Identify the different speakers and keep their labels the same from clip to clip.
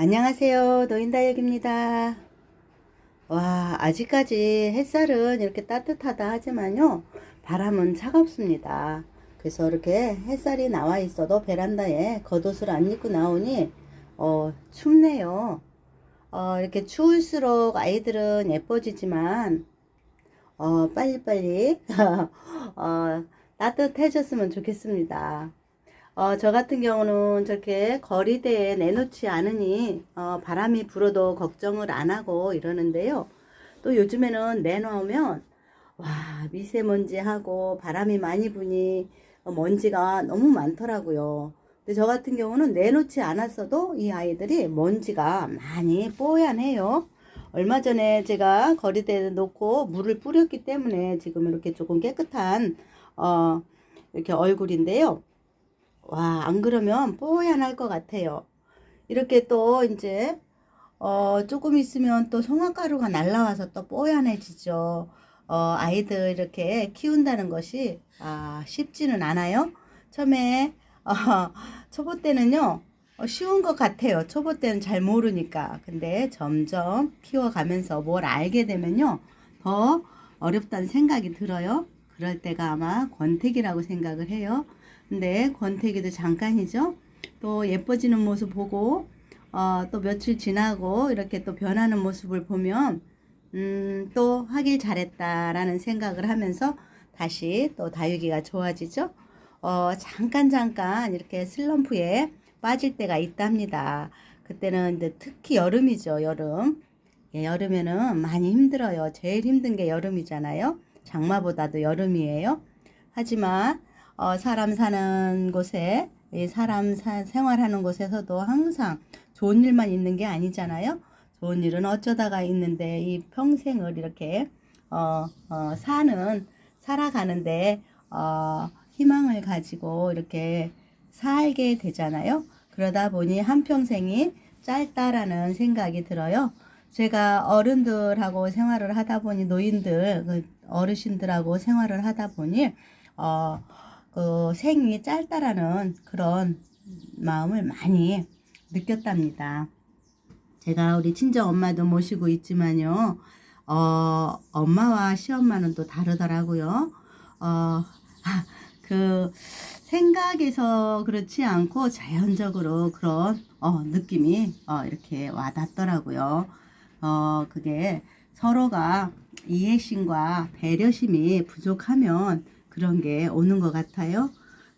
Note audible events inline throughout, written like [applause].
Speaker 1: 안녕하세요. 노인다육입니다. 와, 아직까지 햇살은 이렇게 따뜻하다 하지만요, 바람은 차갑습니다. 그래서 이렇게 햇살이 나와 있어도 베란다에 겉옷을 안 입고 나오니, 어, 춥네요. 어, 이렇게 추울수록 아이들은 예뻐지지만, 어, 빨리빨리, [laughs] 어, 따뜻해졌으면 좋겠습니다. 어, 저 같은 경우는 저렇게 거리대에 내놓지 않으니 어, 바람이 불어도 걱정을 안 하고 이러는데요. 또 요즘에는 내놓으면 와 미세먼지하고 바람이 많이 부니 어, 먼지가 너무 많더라고요. 근데 저 같은 경우는 내놓지 않았어도 이 아이들이 먼지가 많이 뽀얀해요. 얼마 전에 제가 거리대에 놓고 물을 뿌렸기 때문에 지금 이렇게 조금 깨끗한 어, 이렇게 얼굴인데요. 와, 안 그러면 뽀얀 할 것 같아요. 이렇게 또 이제 어, 조금 있으면 또 송화가루가 날라와서 또 뽀얀해지죠. 어, 아이들 이렇게 키운다는 것이 아, 쉽지는 않아요. 처음에 어, [laughs] 초보 때는요. 어, 쉬운 것 같아요. 초보 때는 잘 모르니까. 근데 점점 키워가면서 뭘 알게 되면요. 더 어렵다는 생각이 들어요. 그럴 때가 아마 권태기라고 생각을 해요. 근데 권태기도 잠깐이죠. 또 예뻐지는 모습 보고 어, 또 며칠 지나고 이렇게 또 변하는 모습을 보면 음, 또 하길 잘했다라는 생각을 하면서 다시 또 다육이가 좋아지죠. 어, 잠깐 잠깐 이렇게 슬럼프에 빠질 때가 있답니다. 그때는 이제 특히 여름이죠. 여름. 예, 여름에는 많이 힘들어요. 제일 힘든 게 여름이잖아요. 장마보다도 여름이에요. 하지만 어, 사람 사는 곳에 이 사람 사, 생활하는 곳에서도 항상 좋은 일만 있는 게 아니잖아요. 좋은 일은 어쩌다가 있는데 이 평생을 이렇게 어, 어, 사는 살아가는데 어, 희망을 가지고 이렇게 살게 되잖아요. 그러다 보니 한 평생이 짧다라는 생각이 들어요. 제가 어른들하고 생활을 하다 보니 노인들 그 어르신들하고 생활을 하다 보니 어, 그 생이 짧다라는 그런 마음을 많이 느꼈답니다. 제가 우리 친정 엄마도 모시고 있지만요. 어, 엄마와 시엄마는 또 다르더라고요. 어, 그 생각에서 그렇지 않고 자연적으로 그런 어, 느낌이 어, 이렇게 와닿더라고요. 어, 그게 서로가 이해심과 배려심이 부족하면 그런 게 오는 것 같아요.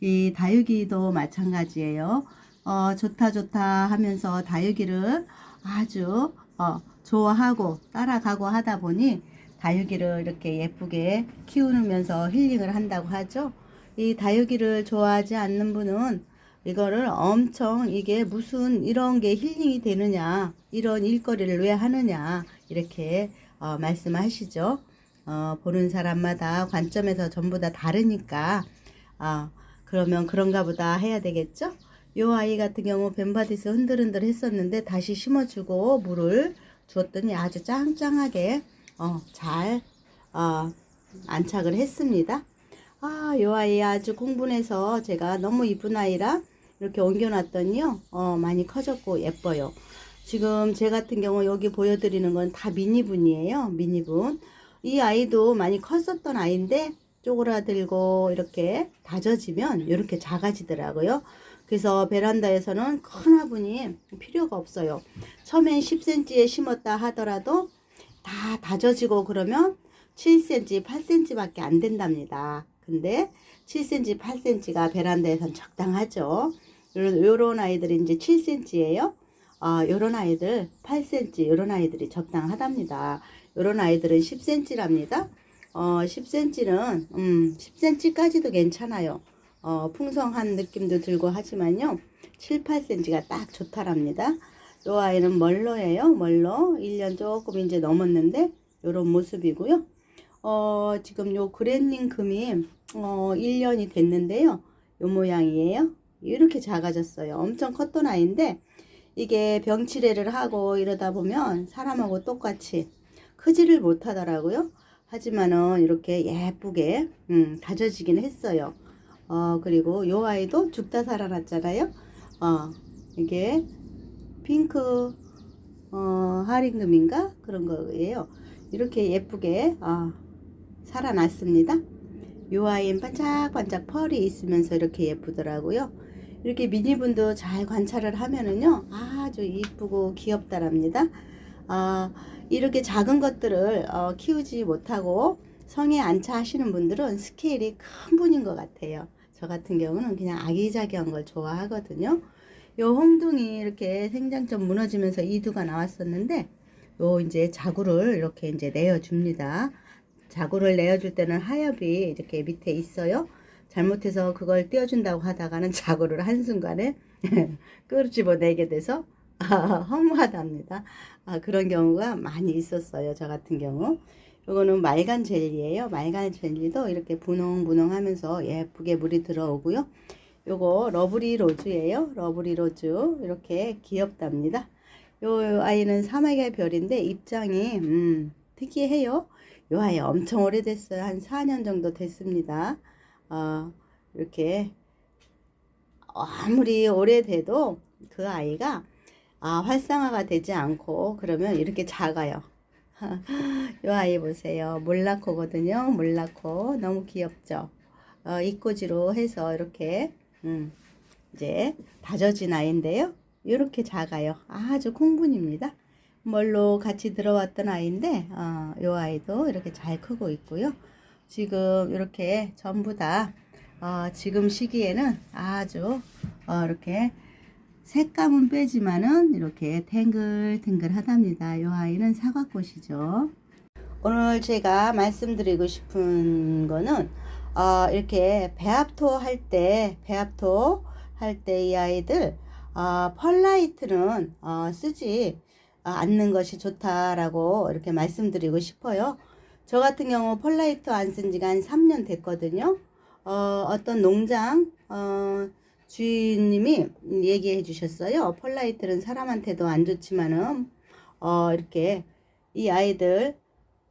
Speaker 1: 이 다육이도 마찬가지예요. 어, 좋다 좋다 하면서 다육이를 아주 어, 좋아하고 따라가고 하다 보니 다육이를 이렇게 예쁘게 키우면서 힐링을 한다고 하죠. 이 다육이를 좋아하지 않는 분은 이거를 엄청 이게 무슨 이런 게 힐링이 되느냐 이런 일거리를 왜 하느냐 이렇게 어, 말씀하시죠. 어, 보는 사람마다 관점에서 전부 다 다르니까 어, 그러면 그런가 보다 해야 되겠죠. 요 아이 같은 경우 벤바디스 흔들흔들 했었는데 다시 심어주고 물을 주었더니 아주 짱짱하게 어, 잘 어, 안착을 했습니다. 아, 요 아이 아주 공분해서 제가 너무 이쁜 아이라 이렇게 옮겨놨더니요, 어, 많이 커졌고 예뻐요. 지금 제 같은 경우 여기 보여드리는 건 다 미니분이에요. 미니분. 이 아이도 많이 컸었던 아이인데 쪼그라들고 이렇게 다져지면 이렇게 작아지더라고요. 그래서 베란다에서는 큰 화분이 필요가 없어요. 처음엔 10cm에 심었다 하더라도 다 다져지고 그러면 7cm, 8cm밖에 안 된답니다. 근데 7cm, 8cm가 베란다에선 적당하죠. 요런, 요런 아이들이 이제 7cm예요. 아, 요런 아이들 8cm, 요런 아이들이 적당하답니다. 요런 아이들은 10cm랍니다. 어, 10cm는, 음, 10cm까지도 괜찮아요. 어, 풍성한 느낌도 들고 하지만요. 7, 8cm가 딱 좋다랍니다. 요 아이는 멀로예요. 멀로. 1년 조금 이제 넘었는데, 요런 모습이고요. 어, 지금 요 그랜닝 금이, 어, 1년이 됐는데요. 요 모양이에요. 이렇게 작아졌어요. 엄청 컸던 아이인데, 이게 병치레를 하고 이러다 보면 사람하고 똑같이 크지를 못하더라고요. 하지만은 이렇게 예쁘게 음, 다져지긴 했어요. 어 그리고 요 아이도 죽다 살아났잖아요. 어 이게 핑크 어, 하링금인가 그런 거예요. 이렇게 예쁘게 어, 살아났습니다. 요 아이는 반짝반짝 펄이 있으면서 이렇게 예쁘더라고요. 이렇게 미니분도 잘 관찰을 하면은요 아주 이쁘고 귀엽다랍니다. 아, 이렇게 작은 것들을 어, 키우지 못하고 성에 안차 하시는 분들은 스케일이 큰 분인 것 같아요. 저 같은 경우는 그냥 아기자기한 걸 좋아하거든요. 요 홍둥이 이렇게 생장점 무너지면서 이두가 나왔었는데 요 이제 자구를 이렇게 이제 내어줍니다. 자구를 내어줄 때는 하엽이 이렇게 밑에 있어요. 잘못해서 그걸 띄워준다고 하다가는 자구를 한순간에 [laughs] 끄집어내게 돼서 아, [laughs] 허무하답니다. 아, 그런 경우가 많이 있었어요. 저 같은 경우. 요거는 말간 젤리예요. 말간 젤리도 이렇게 분홍분홍 하면서 예쁘게 물이 들어오고요. 요거 러브리 로즈예요. 러브리 로즈. 이렇게 귀엽답니다. 요 아이는 사막의 별인데 입장이 음, 특이해요. 요 아이 엄청 오래됐어요. 한 4년 정도 됐습니다. 어, 이렇게 아무리 오래돼도 그 아이가 아, 활성화가 되지 않고 그러면 이렇게 작아요. [laughs] 이 아이 보세요. 몰라코거든요. 몰라코. 너무 귀엽죠? 어, 입꼬지로 해서 이렇게 음, 이제 다져진 아이인데요. 이렇게 작아요. 아주 콩분입니다. 뭘로 같이 들어왔던 아이인데 어, 이 아이도 이렇게 잘 크고 있고요. 지금 이렇게 전부 다 어, 지금 시기에는 아주 어, 이렇게 색감은 빼지만은 이렇게 탱글탱글 하답니다. 이 아이는 사과꽃이죠. 오늘 제가 말씀드리고 싶은 거는 어, 이렇게 배합토 할 때 배합토 할 때 이 아이들 어, 펄라이트는 어, 쓰지 않는 것이 좋다라고 이렇게 말씀드리고 싶어요. 저 같은 경우 펄라이트 안 쓴 지가 한 3년 됐거든요. 어, 어떤 농장 어, 주인님이 얘기해 주셨어요. 펄라이트는 사람한테도 안 좋지만은 어 이렇게 이 아이들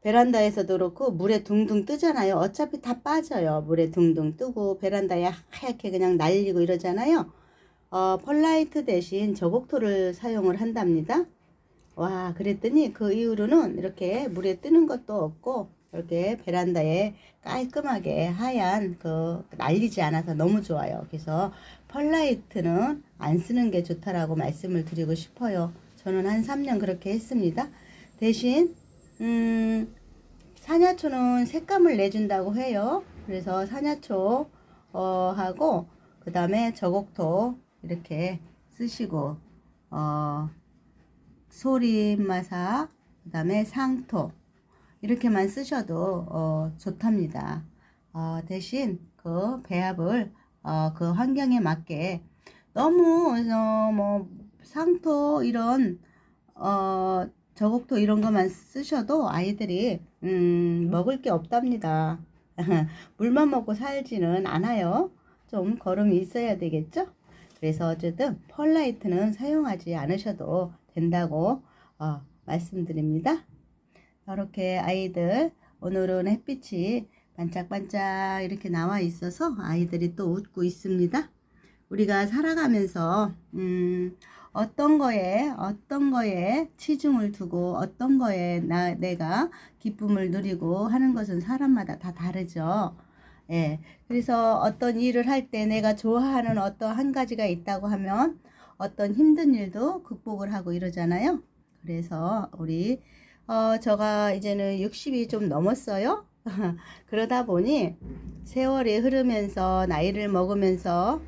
Speaker 1: 베란다에서도 그렇고 물에 둥둥 뜨잖아요. 어차피 다 빠져요. 물에 둥둥 뜨고 베란다에 하얗게 그냥 날리고 이러잖아요. 어 펄라이트 대신 저곡토를 사용을 한답니다. 와 그랬더니 그 이후로는 이렇게 물에 뜨는 것도 없고 이렇게 베란다에 깔끔하게 하얀 그 날리지 않아서 너무 좋아요. 그래서 펄라이트는 안 쓰는 게 좋다라고 말씀을 드리고 싶어요. 저는 한 3년 그렇게 했습니다. 대신 음, 사냐초는 색감을 내준다고 해요. 그래서 사냐초 어, 하고 그 다음에 저곡토 이렇게 쓰시고 어, 소림마사 그 다음에 상토 이렇게만 쓰셔도 어, 좋답니다. 어, 대신 그 배합을 어, 그 환경에 맞게 너무 어, 뭐 상토 이런 어, 저곡토 이런 것만 쓰셔도 아이들이 음, 먹을 게 없답니다. [laughs] 물만 먹고 살지는 않아요. 좀 걸음이 있어야 되겠죠? 그래서 어쨌든 펄라이트는 사용하지 않으셔도 된다고 어, 말씀드립니다. 이렇게 아이들 오늘은 햇빛이 반짝반짝 이렇게 나와 있어서 아이들이 또 웃고 있습니다. 우리가 살아가면서 음, 어떤 거에 어떤 거에 치중을 두고 어떤 거에 나 내가 기쁨을 누리고 하는 것은 사람마다 다 다르죠. 예. 그래서 어떤 일을 할 때 내가 좋아하는 어떤 한 가지가 있다고 하면 어떤 힘든 일도 극복을 하고 이러잖아요. 그래서 우리 어 제가 이제는 60이 좀 넘었어요. [laughs] 그러다 보니 세월이 흐르면서 나이를 먹으면서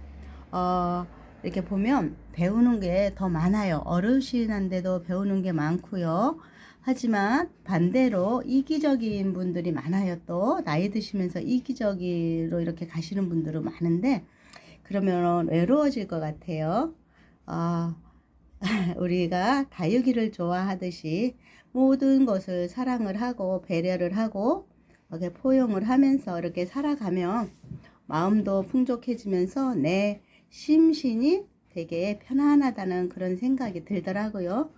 Speaker 1: 어 이렇게 보면 배우는 게 더 많아요. 어르신한테도 배우는 게 많고요. 하지만 반대로 이기적인 분들이 많아요. 또 나이 드시면서 이기적으로 이렇게 가시는 분들은 많은데 그러면 외로워질 것 같아요. 어, [laughs] 우리가 다육이를 좋아하듯이 모든 것을 사랑을 하고 배려를 하고 이렇게 포용을 하면서 이렇게 살아가면 마음도 풍족해지면서 내 심신이 되게 편안하다는 그런 생각이 들더라고요.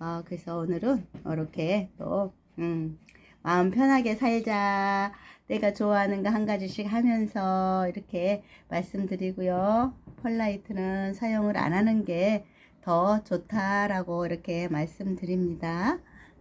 Speaker 1: 어, 그래서 오늘은 이렇게 또 음, 마음 편하게 살자. 내가 좋아하는 거 한 가지씩 하면서 이렇게 말씀드리고요. 펄라이트는 사용을 안 하는 게 더 좋다라고 이렇게 말씀드립니다.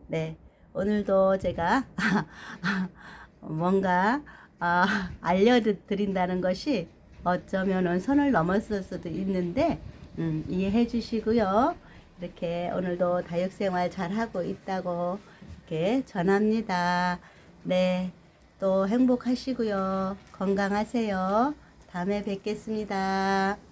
Speaker 1: 네. 오늘도 제가 [laughs] 뭔가 아, 알려드린다는 것이 어쩌면은 선을 넘었을 수도 있는데 음, 이해해 주시고요. 이렇게 오늘도 다육생활 잘하고 있다고 이렇게 전합니다. 네. 또 행복하시고요. 건강하세요. 다음에 뵙겠습니다.